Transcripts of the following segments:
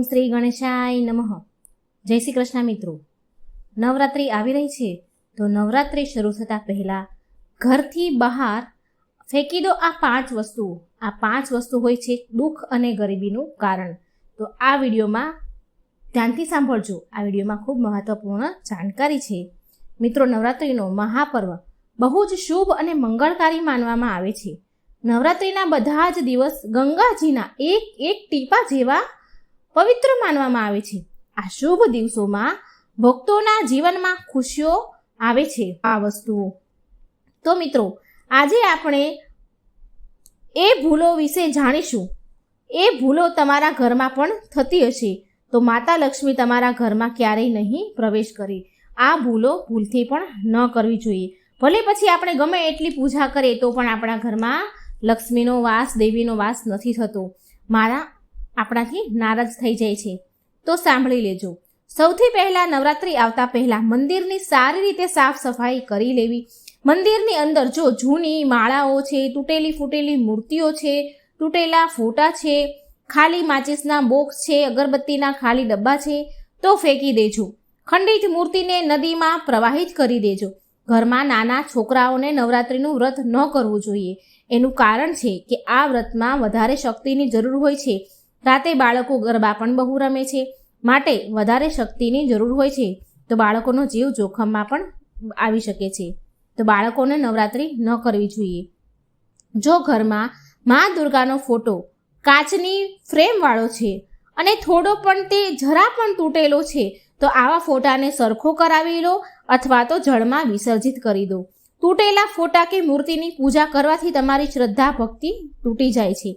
ઓમ શ્રી ગણેશાય નમઃ. જય શ્રી કૃષ્ણ મિત્રો. નવરાત્રિ આવી રહી છે, તો નવરાત્રિ શરૂ થતાં પહેલાં ઘરથી બહાર ફેંકી દો આ પાંચ વસ્તુઓ. આ પાંચ વસ્તુ હોય છે દુઃખ અને ગરીબીનું કારણ. તો આ વિડીયોમાં ધ્યાનથી સાંભળજો. આ વિડીયોમાં ખૂબ મહત્વપૂર્ણ જાણકારી છે. મિત્રો, નવરાત્રિનો મહાપર્વ બહુ જ શુભ અને મંગળકારી માનવામાં આવે છે. નવરાત્રિના બધા જ દિવસ ગંગાજીના એક એક ટીપા જેવા પવિત્ર માનવામાં આવે છે. આ શુભ દિવસોમાં ભક્તોના જીવનમાં ખુશીઓ આવે છે આ વસ્તુઓ. તો મિત્રો, આજે આપણે એ ભૂલો વિશે જાણીશું. એ ભૂલો તમારા ઘરમાં પણ થતી હશે. તો માતા લક્ષ્મી તમારા ઘરમાં ક્યારેય નહીં પ્રવેશ કરે. આ ભૂલો ભૂલથી પણ ન કરવી જોઈએ. ભલે પછી આપણે ગમે એટલી પૂજા કરીએ તો પણ આપણા ઘરમાં લક્ષ્મીનો વાસ, દેવીનો વાસ નથી થતો. મારા આપણાથી નારાજ થઈ જાય છે. તો સાંભળી લેજો. સૌથી પહેલાં નવરાત્રિ આવતા પહેલાં મંદિરની સારી રીતે સાફ સફાઈ કરી લેવી. મંદિરની અંદર જો જૂની માળાઓ છે, તૂટેલી ફૂટેલી મૂર્તિઓ છે, તૂટેલા ફોટા છે, ખાલી માચિસના બોક્સ છે, અગરબત્તીના ખાલી ડબ્બા છે, તો ફેંકી દેજો. ખંડિત મૂર્તિને નદીમાં પ્રવાહિત કરી દેજો. ઘરમાં નાના છોકરાઓને નવરાત્રિનું વ્રત ન કરવું જોઈએ. એનું કારણ છે કે આ વ્રતમાં વધારે શક્તિની જરૂર હોય છે. રાતે બાળકો ગરબા પણ બહુ રમે છે. માટે વધારે શક્તિની જરૂર હોય છે. તો બાળકોનો જીવ જોખમમાં પણ આવી શકે છે. તો બાળકોને નવરાત્રિ ન કરવી જોઈએ. જો ઘરમાં મા દુર્ગાનો ફોટો કાચની ફ્રેમવાળો છે અને થોડો પણ તે જરા પણ તૂટેલો છે, તો આવા ફોટાને સરખો કરાવી લો અથવા તો જળમાં વિસર્જિત કરી દો. તૂટેલા ફોટા કે મૂર્તિની પૂજા કરવાથી તમારી શ્રદ્ધા ભક્તિ તૂટી જાય છે.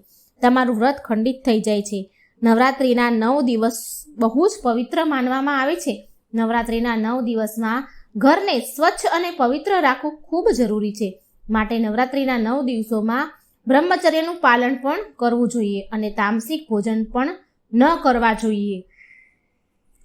તમારું વ્રત ખંડિત થઈ જાય છે. નવરાત્રિના નવ દિવસ બહુ જ પવિત્ર માનવામાં આવે છે. નવરાત્રિના નવ દિવસમાં ઘરને સ્વચ્છ અને પવિત્ર રાખવું ખૂબ જરૂરી છે. માટે નવરાત્રિના નવ દિવસોમાં બ્રહ્મચર્યનું પાલન પણ કરવું જોઈએ અને તામસિક ભોજન પણ ન કરવા જોઈએ.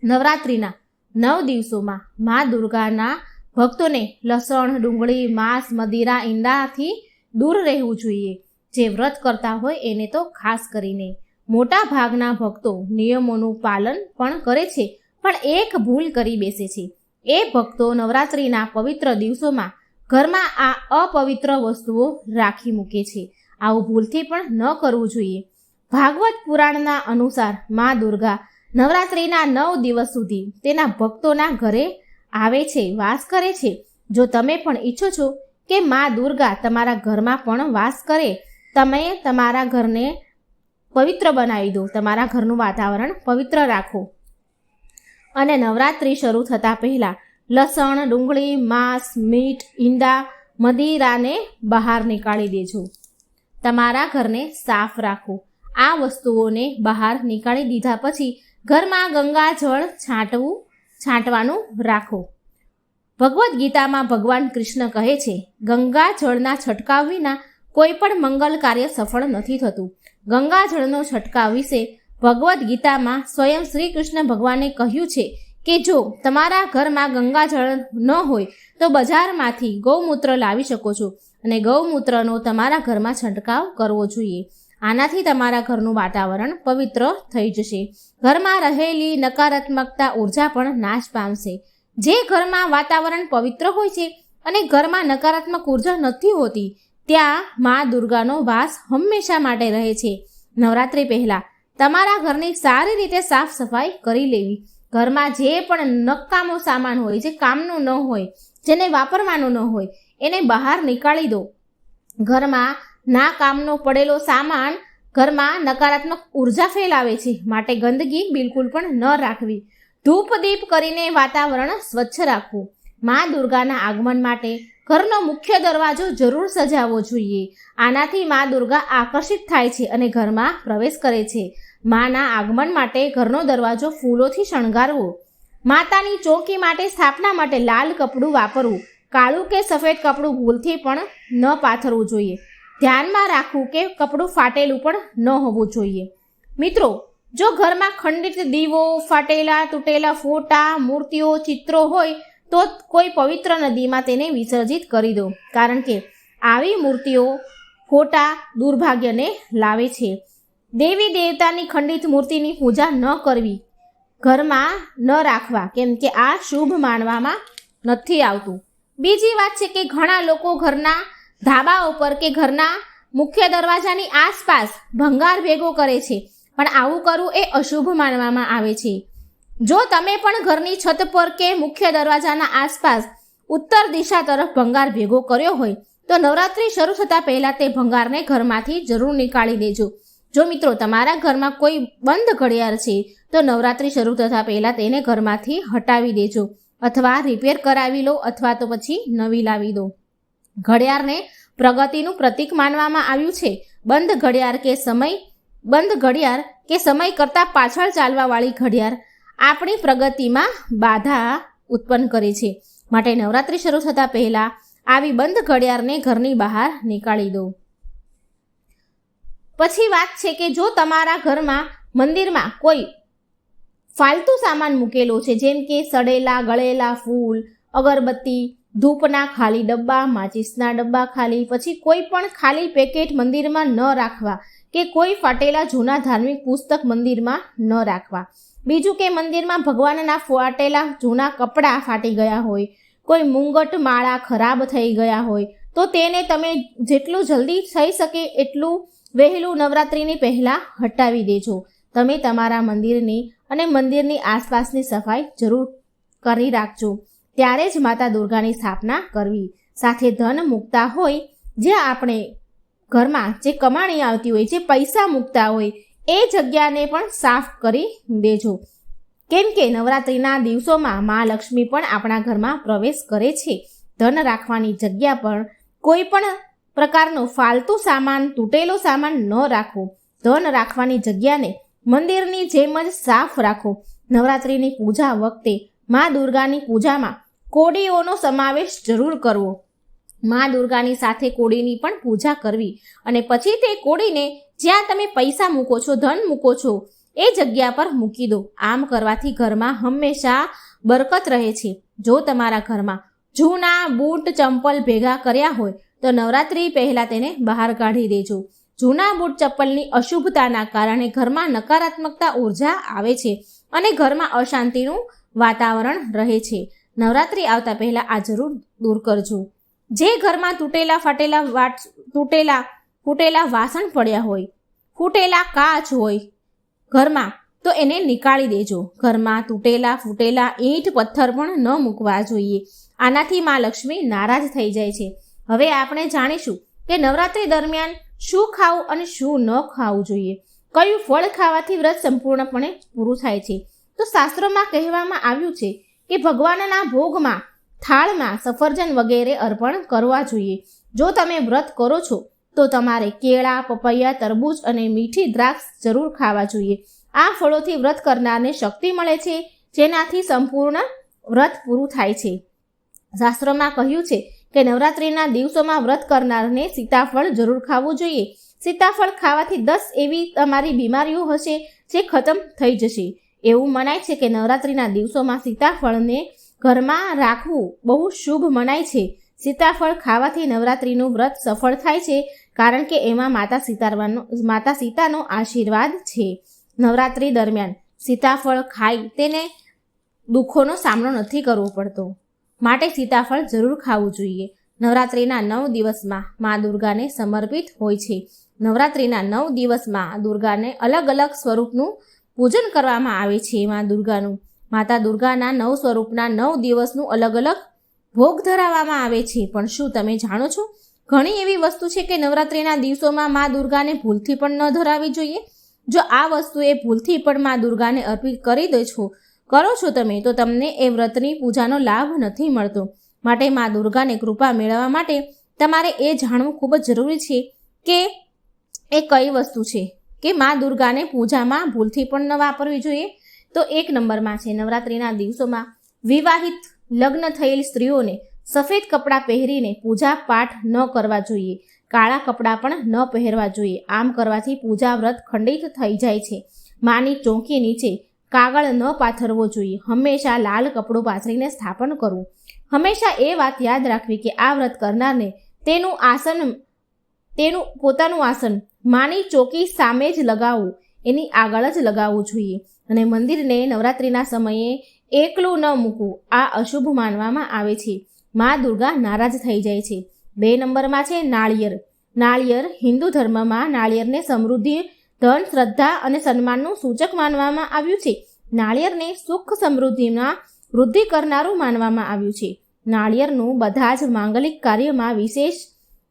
નવરાત્રિના નવ દિવસોમાં મા દુર્ગાના ભક્તોને લસણ, ડુંગળી, માંસ, મદિરા, ઈંડાથી દૂર રહેવું જોઈએ. જે વ્રત કરતા હોય એને તો ખાસ કરીને. મોટા ભાગના ભક્તો નિયમોનું પાલન પણ કરે છે, પણ એક ભૂલ કરી બેસે છે. એ ભક્તો નવરાત્રિના પવિત્ર દિવસોમાં ઘરમાં આ અપવિત્ર વસ્તુઓ રાખી મૂકે છે. આવું ભૂલથી પણ ન કરવું જોઈએ. ભાગવત પુરાણના અનુસાર મા દુર્ગા નવરાત્રિના નવ દિવસ સુધી તેના ભક્તોના ઘરે આવે છે, વાસ કરે છે. જો તમે પણ ઈચ્છો છો કે મા દુર્ગા તમારા ઘરમાં પણ વાસ કરે તમે તમારા ઘરને પવિત્ર બનાવી દો. તમારા ઘરનું વાતાવરણ પવિત્ર રાખો. અને નવરાત્રિ શરૂ થતાં પહેલાં લસણ, ડુંગળી, માંસ, મીઠ, ઈંડા, મદિરાને બહાર નીકાળી દેજો. તમારા ઘરને સાફ રાખો. આ વસ્તુઓને બહાર નીકાળી દીધા પછી ઘરમાં ગંગા જળ છાંટવું, છાંટવાનું રાખો. ભગવદ્ ગીતામાં ભગવાન કૃષ્ણ કહે છે, ગંગા જળના છંટકાવ વિના કોઈ પણ મંગલ કાર્ય સફળ નથી થતું. ગંગાજળનો છટકાવ વિશે ભગવદ્ ગીતામાં સ્વયં શ્રી કૃષ્ણ ભગવાને કહ્યું છે કે જો તમારા ઘરમાં ગંગાજળ ન હોય, તો બજારમાંથી ગૌમૂત્ર લાવી શકો છો અને ગૌમૂત્રનો તમારા ઘરમાં છંટકાવ કરવો જોઈએ. આનાથી તમારા ઘરનું વાતાવરણ પવિત્ર થઈ જશે. ઘરમાં રહેલી નકારાત્મકતા ઊર્જા પણ નાશ પામશે. જે ઘરમાં વાતાવરણ પવિત્ર હોય છે અને ઘરમાં નકારાત્મક ઊર્જા નથી હોતી ત્યાં મા દુર્ગાનો વાસ હંમેશા માટે રહે છે. નવરાત્રિ પહેલાં તમારા ઘરની સારી રીતે સાફ સફાઈ કરી લેવી. ઘરમાં જે પણ નકામો સામાન હોય, જે કામનું ન હોય, જેને વાપરવાનું ન હોય, એને બહાર નીકાળી દો. ઘરમાં ના કામનો પડેલો સામાન ઘરમાં નકારાત્મક ઊર્જા ફેલાવે છે, માટે ગંદકી બિલકુલ પણ ન રાખવી. ધૂપ દીપ કરીને વાતાવરણ સ્વચ્છ રાખવું. મા દુર્ગાના આગમન માટે ઘરનો મુખ્ય દરવાજો જરૂર સજાવવો જોઈએ. આનાથી મા દુર્ગા આકર્ષિત થાય છે અને ઘરમાં પ્રવેશ કરે છે. માના આગમન માટે ઘરનો દરવાજો ફૂલોથી શણગારવો. માતાની ચોકી માટે સ્થાપના માટે લાલ કપડું વાપરવું. કાળું કે સફેદ કપડું ભૂલથી પણ ન પાથરવું જોઈએ. ધ્યાનમાં રાખવું કે કપડું ફાટેલું પણ ન હોવું જોઈએ. મિત્રો, જો ઘરમાં ખંડિત દીવો, ફાટેલા, તૂટેલા ફોટા, મૂર્તિઓ, ચિત્રો હોય તો કોઈ પવિત્ર નદીમાં તેને વિસર્જિત કરી દો. કારણ કે આવી મૂર્તિઓ ખોટા દુર્ભાગ્યને લાવે છે. દેવી દેવતાની ખંડિત મૂર્તિની પૂજા ન કરવી, ઘરમાં ન રાખવા, કેમ કે આ શુભ માનવામાં નથી આવતું. બીજી વાત છે કે ઘણા લોકો ઘરના ધાબા ઉપર કે ઘરના મુખ્ય દરવાજાની આસપાસ ભંગાર ભેગો કરે છે, પણ આવું કરવું એ અશુભ માનવામાં આવે છે. જો તમે પણ ઘરની છત પર કે મુખ્ય દરવાજાના આસપાસ ઉત્તર દિશા તરફ ભંગાર ભેગો કર્યો હોય, તો નવરાત્રિ શરૂ થતાં પહેલાં તે ભંગારને ઘરમાંથી જરૂર નીકાળી દેજો. જો મિત્રો તમારા ઘરમાં કોઈ બંધ ઘડિયાળ છે, તો નવરાત્રિ શરૂ થતાં પહેલાં તેને ઘરમાંથી હટાવી દેજો. અથવા રિપેર કરાવી લો, અથવા તો પછી નવી લાવી દો. ઘડિયાળને પ્રગતિનું પ્રતીક માનવામાં આવ્યું છે. બંધ ઘડિયાળ કે સમય, બંધ ઘડિયાળ કે સમય કરતાં પાછળ ચાલવાવાળી ઘડિયાળ આપણી પ્રગતિમાં બાધા ઉત્પન્ન કરે છે. માટે નવરાત્રિ શરૂ થતાં પહેલાં આવી બંધ ઘડિયાળને ઘરની બહાર નીકાળી દો. પછી વાત છે કે જો તમારા ઘરમાં મંદિરમાં કોઈ ફાલતુ સામાન મૂકેલો છે, જેમ કે સડેલા, ગળેલા ફૂલ, અગરબત્તી, ધૂપના ખાલી ડબ્બા, માચિસના ડબ્બા ખાલી, પછી કોઈ પણ ખાલી પેકેટ મંદિરમાં ન રાખવા કે કોઈ ફાટેલા જૂના ધાર્મિક પુસ્તક મંદિરમાં ન રાખવા. બીજું કે મંદિરમાં ભગવાનના ફાટેલા જૂના કપડાં ફાટી ગયા હોય, કોઈ મુંગટ માળા ખરાબ થઈ ગયા હોય, તો તેને તમે જેટલું જલ્દી થઈ શકે એટલું વહેલું નવરાત્રિની પહેલાં હટાવી દેજો. તમે તમારા મંદિરની અને મંદિરની આસપાસની સફાઈ જરૂર કરી રાખજો. ત્યારે જ માતા દુર્ગાની સ્થાપના કરવી. સાથે ધન મૂકતા હોય, જે આપણે ઘરમાં જે કમાણી આવતી હોય, જે પૈસા મૂકતા હોય એ જગ્યાને પણ સાફ કરી દેજો. કેમ કે નવરાત્રિના દિવસોમાં મા લક્ષ્મી પણ આપણા ઘરમાં પ્રવેશ કરે છે. ધન રાખવાની જગ્યા પર કોઈ પણ પ્રકારનો ફાલતુ સામાન, તૂટેલો સામાન ન રાખો. ધન રાખવાની જગ્યાને મંદિરની જેમ જ સાફ રાખો. નવરાત્રિની પૂજા વખતે મા દુર્ગાની પૂજામાં કોડીઓનો સમાવેશ જરૂર કરવો. મા દુર્ગાની સાથે કોડીની પણ પૂજા કરવી અને પછી તે કોડીને જ્યાં તમે પૈસા મૂકો છો, ધન મૂકો છો, એ જગ્યા પર મૂકી દો. આમ કરવાથી ઘરમાં હંમેશા બરકત રહે છે. જો તમારા ઘરમાં જૂના બૂટ, ચંપલ ભેગા કર્યા હોય, તો નવરાત્રિ પહેલાં તેને બહાર કાઢી દેજો. જૂના બૂટ ચપ્પલની અશુભતાના કારણે ઘરમાં નકારાત્મકતા ઊર્જા આવે છે અને ઘરમાં અશાંતિનું વાતાવરણ રહે છે. નવરાત્રિ આવતા પહેલાં આ જરૂર દૂર કરજો. જે ઘરમાં તૂટેલા, ફાટેલા વાટ, તૂટેલા ફૂટેલા વાસણ પડ્યા હોય, ફૂટેલા કાચ હોય, ઘરમાં, તો એને નીકાળી દેજો. ઘરમાં તૂટેલા, ફૂટેલા ઈંટ, પથ્થર પણ ન મૂકવા જોઈએ. આનાથી મા લક્ષ્મી નારાજ થઈ જાય છે. હવે આપણે જાણીશું કે નવરાત્રિ દરમિયાન શું ખાવું અને શું ન ખાવું જોઈએ. કયું ફળ ખાવાથી વ્રત સંપૂર્ણપણે પૂરું થાય છે? તો શાસ્ત્રોમાં કહેવામાં આવ્યું છે કે ભગવાનના ભોગમાં થાળમાં સફરજન વગેરે અર્પણ કરવા જોઈએ. જો તમે વ્રત કરો છો તો તમારે કેળા, પપૈયા, તરબૂચ અને મીઠી દ્રાક્ષ જરૂર ખાવા જોઈએ. આ ફળોથી વ્રત કરનારને શક્તિ મળે છે, જેનાથી સંપૂર્ણ વ્રત પૂરું થાય છે. શાસ્ત્રોમાં કહ્યું છે કે નવરાત્રિના દિવસોમાં વ્રત કરનારને સીતાફળ જરૂર ખાવું જોઈએ. સીતાફળ ખાવાથી દસ એવી તમારી બીમારીઓ હશે જે ખતમ થઈ જશે. એવું મનાય છે કે નવરાત્રિના દિવસોમાં સીતાફળને ઘરમાં રાખવું બહુ શુભ મનાય છે. સીતાફળ ખાવાથી નવરાત્રિનું વ્રત સફળ થાય છે, કારણ કે એમાં માતા સીતારવાનો માતા સીતાનો આશીર્વાદ છે. નવરાત્રિ દરમિયાન સીતાફળ ખાઈ તેને દુઃખોનો સામનો નથી કરવો પડતો. માટે સીતાફળ જરૂર ખાવું જોઈએ. નવરાત્રિના નવ દિવસમાં મા દુર્ગાને સમર્પિત હોય છે. નવરાત્રિના નવ દિવસમાં દુર્ગાને અલગ અલગ સ્વરૂપનું પૂજન કરવામાં આવે છે. મા દુર્ગાનું, માતા દુર્ગાના નવ સ્વરૂપના નવ દિવસનું અલગ અલગ ભોગ ધરાવવામાં આવે છે. પણ શું તમે જાણો છો? ઘણી એવી વસ્તુ છે કે નવરાત્રિના દિવસોમાં મા દુર્ગાને ભૂલથી પણ ન ધરાવી જોઈએ. જો આ વસ્તુ એ ભૂલથી પણ મા દુર્ગાને અર્પિત કરી દો છો, કરો છો તમે, તો તમને એ વ્રતની પૂજાનો લાભ નથી મળતો. માટે મા દુર્ગાને કૃપા મેળવવા માટે તમારે એ જાણવું ખૂબ જ જરૂરી છે કે એ કઈ વસ્તુ છે. કે મા દુર્ગાને પૂજામાં ભૂલથી પણ ન વાપરવી જોઈએ. તો એક નંબરમાં છે, નવરાત્રિના દિવસોમાં વિવાહિત લગ્ન થયેલ સ્ત્રીઓને સફેદ કપડાં પહેરીને પૂજા પાઠ ન કરવા જોઈએ. કાળા કપડાં પણ ન પહેરવા જોઈએ. આમ કરવાથી પૂજા વ્રત ખંડિત થઈ જાય છે. માની ચોંકી નીચે કાગળ ન પાથરવો જોઈએ. હંમેશા લાલ કપડું પાથરીને સ્થાપન કરવું. હંમેશા એ વાત યાદ રાખવી કે આ વ્રત કરનારને તેનું આસન, તેનું, પોતાનું આસન માની ચોકી સામે જ લગાવવું. એની આગળ જ લગાવવું જોઈએ. અને મંદિરને નવરાત્રિના સમયે એકલું ન મૂકવું. આ અશુભ માનવામાં આવે છે. મા દુર્ગા નારાજ થઈ જાય છે. બે નંબરમાં છે નાળિયેર. નાળિયેર હિન્દુ ધર્મમાં નાળિયેરને સમૃદ્ધિ, ધન, શ્રદ્ધા અને સન્માનનું સૂચક માનવામાં આવ્યું છે. નાળિયેરને સુખ સમૃદ્ધિમાં વૃદ્ધિ કરનારું માનવામાં આવ્યું છે. નાળિયેરનું બધા જ માંગલિક કાર્યમાં વિશેષ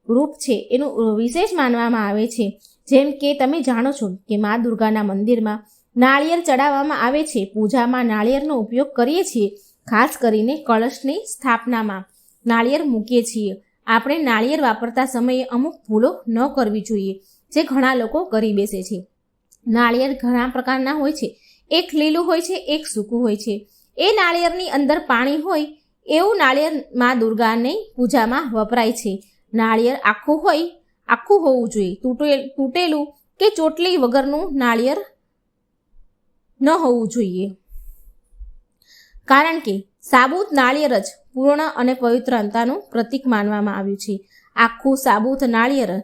રૂપ છે. એનું વિશેષ માનવામાં આવે છે. જેમ કે તમે જાણો છો કે મા દુર્ગાના મંદિરમાં નાળિયેર ચડાવવામાં આવે છે. પૂજામાં નાળિયેરનો ઉપયોગ કરીએ છીએ, ખાસ કરીને કળશની સ્થાપનામાં. નાળિયેર મૂકીએ છીએ. આપણે નાળિયેર વાપરતા સમયે અમુક ભૂલો ન કરવી જોઈએ, જે ઘણા લોકો કરી બેસે છે. નાળિયેર ઘણા પ્રકારના હોય છે. એક લીલું હોય છે, એક સૂકું હોય છે. એ નાળિયેરની અંદર પાણી હોય, એવું નાળિયેરમાં દુર્ગાની પૂજામાં વપરાય છે. નાળિયેર આખું હોય, આખું હોવું જોઈએ. તૂટે તૂટેલું કે ચોટલી વગરનું નાળિયેર ન હોવું જોઈએ. કારણ કે સાબુત નાળિયેર જ પૂર્ણ અને પવિત્રતાનું પ્રતીક માનવામાં આવ્યું છે. આખું સાબુત નાળિયેર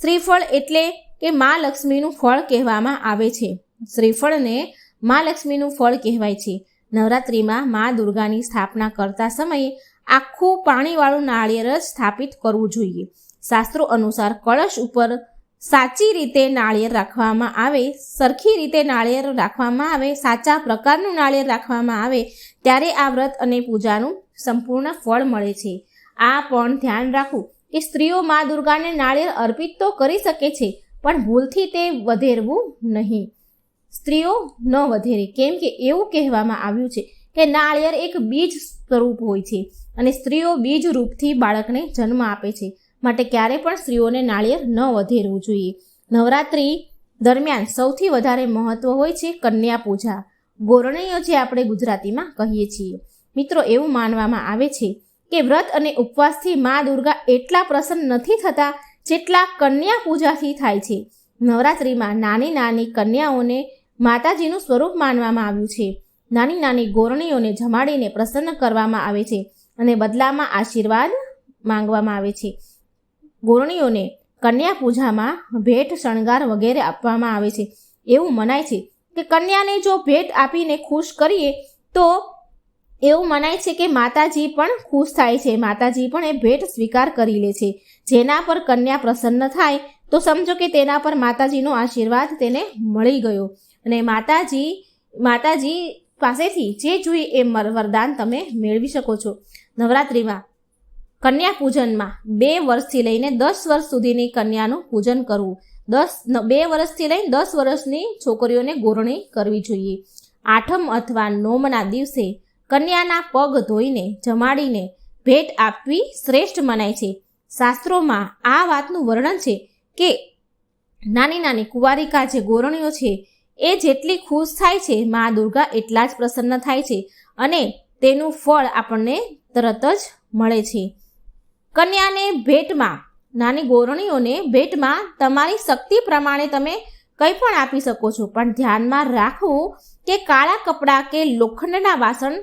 શ્રીફળ એટલે કે મા લક્ષ્મીનું ફળ કહેવામાં આવે છે. શ્રીફળને મા લક્ષ્મીનું ફળ કહેવાય છે. નવરાત્રિમાં મા દુર્ગાની સ્થાપના કરતા સમયે આખું પાણીવાળું નાળિયેર જ સ્થાપિત કરવું જોઈએ. શાસ્ત્રો અનુસાર કળશ ઉપર સાચી રીતે નાળિયેર રાખવામાં આવે, સરખી રીતે નાળિયેર રાખવામાં આવે, સાચા પ્રકારનું નાળિયેર રાખવામાં આવે, ત્યારે આ વ્રત અને પૂજાનું સંપૂર્ણ ફળ મળે છે. આ પણ ધ્યાન રાખવું કે સ્ત્રીઓ મા દુર્ગાને નાળિયેર અર્પિત તો કરી શકે છે, પણ ભૂલથી તે વધેરવું નહીં. સ્ત્રીઓ ન વધેરે, કેમ કે એવું કહેવામાં આવ્યું છે કે નાળિયેર એક બીજ સ્વરૂપ હોય છે અને સ્ત્રીઓ બીજ રૂપથી બાળકને જન્મ આપે છે. માટે ક્યારેય પણ સ્ત્રીઓને નાળિયેર ન વધેરવું જોઈએ. નવરાત્રિ દરમિયાન સૌથી વધારે મહત્વ હોય છે કન્યા પૂજા. ગોરણીઓ જે આપણે ગુજરાતીમાં કહીએ છીએ. મિત્રો, એવું માનવામાં આવે છે કે વ્રત અને ઉપવાસથી મા દુર્ગા એટલા પ્રસન્ન નથી થતા જેટલા કન્યા પૂજાથી થાય છે. નવરાત્રિમાં નાની નાની કન્યાઓને માતાજીનું સ્વરૂપ માનવામાં આવ્યું છે. નાની નાની ગોરણીઓને જમાડીને પ્રસન્ન કરવામાં આવે છે અને બદલામાં આશીર્વાદ માંગવામાં આવે છે. ગોરણીઓને કન્યા પૂજામાં ભેટ શણગાર વગેરે આપવામાં આવે છે. એવું મનાય છે કે કન્યાને જો ભેટ આપીને ખુશ કરીએ, તો એવું મનાય છે કે માતાજી પણ ખુશ થાય છે. માતાજી પણ એ ભેટ સ્વીકાર કરી લે છે. જેના પર કન્યા પ્રસન્ન થાય, તો સમજો કે તેના પર માતાજીનો આશીર્વાદ તેને મળી ગયો. અને માતાજી માતાજી પાસેથી જે જોઈએ એ વરદાન તમે મેળવી શકો છો. નવરાત્રિમાં કન્યા પૂજનમાં બે વર્ષથી લઈને દસ વર્ષ સુધીની કન્યાનું પૂજન કરવું. દસ બે વર્ષથી લઈને દસ વર્ષની છોકરીઓને ગોરણી કરવી જોઈએ. આઠમ અથવા નોમના દિવસે કન્યાના પગ ધોઈને, જમાડીને ભેટ આપવી શ્રેષ્ઠ મનાય છે. શાસ્ત્રોમાં આ વાતનું વર્ણન છે કે નાની નાની કુંવારિકા જે ગોરણીઓ છે, એ જેટલી ખુશ થાય છે, મા દુર્ગા એટલા જ પ્રસન્ન થાય છે અને તેનું ફળ આપણને તરત જ મળે છે. કન્યાને ભેટમાં, નાની ગોરણીઓને ભેટમાં તમારી શક્તિ પ્રમાણે તમે કંઈ પણ આપી શકો છો. પણ ધ્યાનમાં રાખવું કે કાળા કપડાં કે લોખંડના વાસણ,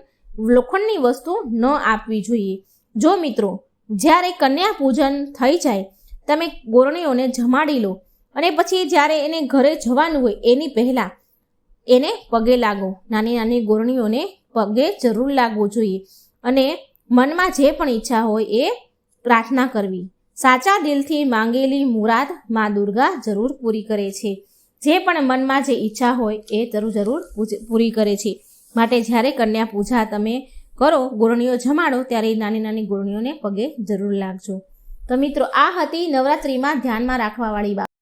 લોખંડની વસ્તુ ન આપવી જોઈએ. જો મિત્રો, જ્યારે કન્યા પૂજન થઈ જાય, તમે ગોરણીઓને જમાડી લો અને પછી જ્યારે એને ઘરે જવાનું હોય, એની પહેલાં એને પગે લાગો. નાની નાની ગોરણીઓને પગે જરૂર લાગવું જોઈએ. અને મનમાં જે પણ ઈચ્છા હોય એ પ્રાર્થના કરવી. સાચા દિલથી માંગેલી મુરાદ મા દુર્ગા જરૂર પૂરી કરે છે. જે પણ મનમાં જે ઈચ્છા હોય એ જરૂર જરૂર પૂરી કરે છે. માટે જ્યારે કન્યા પૂજા તમે કરો, ગોરણીઓ જમાડો, ત્યારે નાની નાની ગોરણીઓને પગે જરૂર લાગજો. તો મિત્રો, આ હતી નવરાત્રિમાં ધ્યાનમાં રાખવાવાળી બાબત